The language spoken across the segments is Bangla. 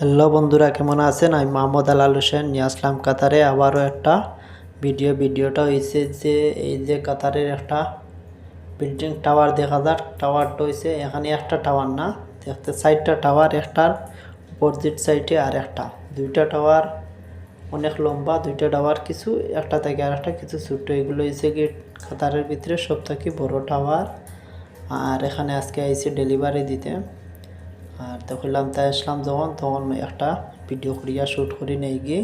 হ্যালো বন্ধুরা, কেমন আছেন? আমি মোহাম্মদ আলাল হোসেন, নিয়ে আসলাম কাতারে আবারও একটা ভিডিও। ভিডিওটা হয়েছে যে, এই যে কাতারের একটা বিল্ডিং টাওয়ার দেখা যাক। টাওয়ারটা হয়েছে এখানে একটা টাওয়ার না, দেখতে সাইডটা টাওয়ার একটার অপোজিট সাইডে আর একটা। দুইটা টাওয়ার অনেক লম্বা, দুইটা টাওয়ার কিছু, একটা থেকে আর একটা কিছু ছোট্ট এগুলো হয়েছে কি কাতারের ভিতরে সব থেকে বড় টাওয়ার আর এখানে আজকে আইসি ডেলিভারি দিতে। আর দেখলাম তাই আসলাম যখন, তখন একটা ভিডিও করিয়া শ্যুট করি নেই গিয়ে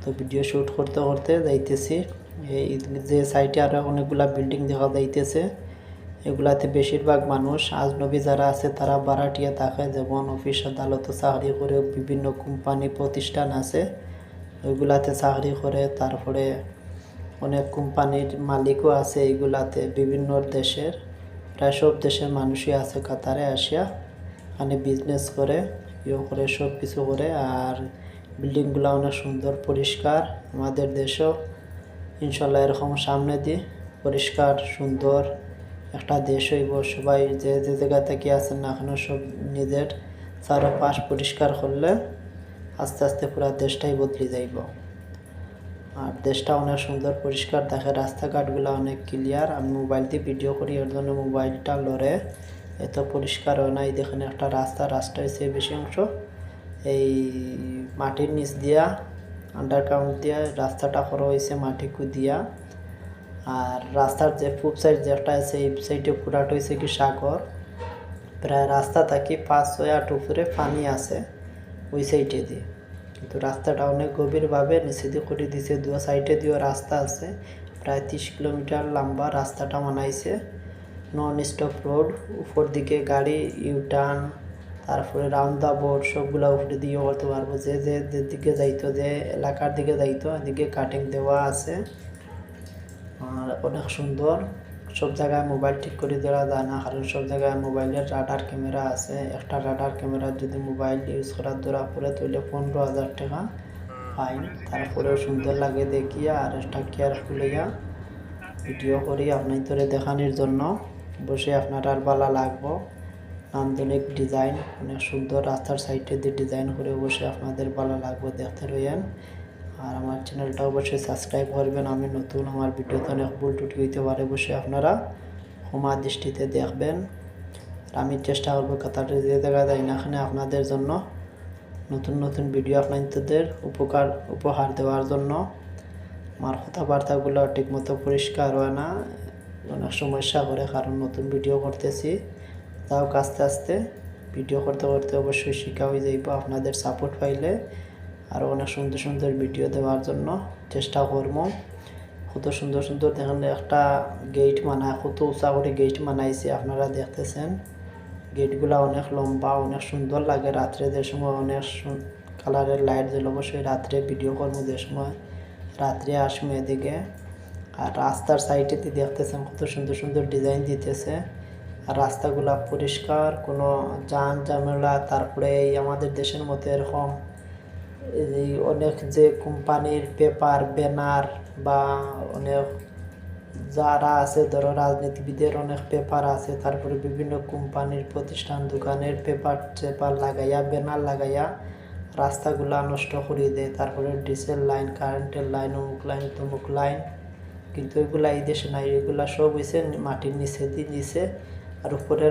তো ভিডিও শ্যুট করতে করতে যাইতেছি। এই যে সাইটে আরও অনেকগুলা বিল্ডিং দেখা যাইতেছে। এগুলাতে বেশিরভাগ মানুষ, আজনবী যারা আছে, তারা ভাড়াটিয়া থাকে যেমন অফিস আদালত চাকরি করে, বিভিন্ন কোম্পানি প্রতিষ্ঠান আছে। ওইগুলাতে চাকরি করে, তারপরে অনেক কোম্পানির মালিকও আছে এইগুলাতে বিভিন্ন দেশের, প্রায় সব দেশের মানুষই আছে কাতারে, আসিয়া। এখানে বিজনেস করে ইয়ে করে সব কিছু করে, আর বিল্ডিংগুলো অনেক সুন্দর, পরিষ্কার আমাদের দেশেও। ইনশাল্লাহ এরকম সামনে দিয়ে পরিষ্কার, সুন্দর একটা দেশ হইব। সবাই যে যে জায়গা থেকে আছেন না এখনও সব নিজের চারপাশ পরিষ্কার করলে আস্তে আস্তে পুরো দেশটাই বদলে যাইব। আর দেশটা অনেক সুন্দর, পরিষ্কার। দেখে রাস্তাঘাটগুলো অনেক ক্লিয়ার আমি মোবাইল দিয়ে ভিডিও করি, এর জন্য মোবাইলটা লড়ে। এত পরিষ্কার হয় না। এই দেখেন একটা রাস্তা রাস্তা হয়েছে বেশি অংশ এই মাটির নিচ দিয়া আন্ডারগ্রাউন্ড দিয়া রাস্তাটা করা হয়েছে মাটি দিয়া আর রাস্তার যে পূব সাইড যেটা আছে, এই সাইডে পুরাটা হয়েছে কি সাগর। প্রায় রাস্তা থাকি পাঁচ ছয় আট উপরে পানি আছে ওই সাইডে দিয়ে। কিন্তু রাস্তাটা অনেক গভীরভাবে নিচে দিয়ে করে দিছে দু সাইডে দিয়েও রাস্তা আছে। প্রায় তিরিশ কিলোমিটার লম্বা রাস্তাটা বানাইছে। নন স্টপ রোড উপর দিকে গাড়ি ইউটার্ন তারপরে রাউন্ড দা বোর্ড সবগুলো উপরে দিয়ে করতে পারব। যে যে দিকে যাইতো, যে এলাকার দিকে যাইতো, এদিকে কাটিং দেওয়া আছে। আর অনেক সুন্দর। সব জায়গায় মোবাইল ঠিক করে দেওয়া যায় না, কারণ সব জায়গায় মোবাইলের রাডার ক্যামেরা আছে। একটা রাডার ক্যামেরা যদি মোবাইল ইউজ করার ধরা পরে তাহলে পনেরো হাজার টাকা ফাইন তারপরেও সুন্দর লাগে দেখিয়া, আর একটা কেয়ারফুল ভিডিও করি আপনার দেখানোর জন্য। বসে আপনার আর ভালো লাগবো। নান্দনিক ডিজাইন অনেক সুন্দর রাস্তার সাইডে দিয়ে ডিজাইন করে বসে আপনাদের ভালো লাগবে দেখতে রইয়েন। আর আমার চ্যানেলটা অবশ্যই সাবস্ক্রাইব করবেন। আমি নতুন, আমার ভিডিওতে অনেক ভুল টুটি হইতে পারে বসে আপনারা ক্ষমা দৃষ্টিতে দেখবেন। আর আমি চেষ্টা করব কথাটা যে দেখা যায় না এখানে আপনাদের জন্য নতুন নতুন ভিডিও আপনাদের উপকার, উপহার দেওয়ার জন্য। আমার কথাবার্তাগুলো ঠিকমতো পরিষ্কার হয় না। অনেক সমস্যা করে কারণ নতুন ভিডিও করতেছি, তাও আস্তে আস্তে ভিডিও করতে করতে অবশ্যই শিখা হয়ে যাইব আপনাদের সাপোর্ট পাইলে। আরও অনেক সুন্দর সুন্দর ভিডিও দেওয়ার জন্য চেষ্টা করব। কত সুন্দর সুন্দর দেখেন একটা গেট মানা কত উঁচা করে গেট মানাইছে আপনারা দেখতেছেন। গেটগুলা অনেক লম্বা, অনেক সুন্দর লাগে রাত্রে যে সময়, অনেক কালারের লাইট জ্বলে অবশ্যই রাত্রে ভিডিও করব যে সময়। রাত্রে আসব এদিকে। আর রাস্তার সাইডে দেখতেছেন কত সুন্দর সুন্দর ডিজাইন দিতেছে। আর রাস্তাগুলা পরিষ্কার, কোনো যান ঝামেলা তারপরে এই আমাদের দেশের মতো এরকম এই অনেক যে কোম্পানির পেপার ব্যানার বা অনেক যারা আছে, ধরো রাজনীতিবিদের অনেক পেপার আছে, তারপরে বিভিন্ন কোম্পানির প্রতিষ্ঠান, দোকানের পেপার চেপার লাগাইয়া ব্যানার লাগাইয়া রাস্তাগুলা নষ্ট করে দেয়। তারপরে ডিসেল লাইন কারেন্টের লাইন অমুক লাইন তমুক লাইন কিন্তু এগুলা এই দেশে নাই এগুলা সব হয়েছে মাটির নিচে দিয়ে নিচে আর উপরে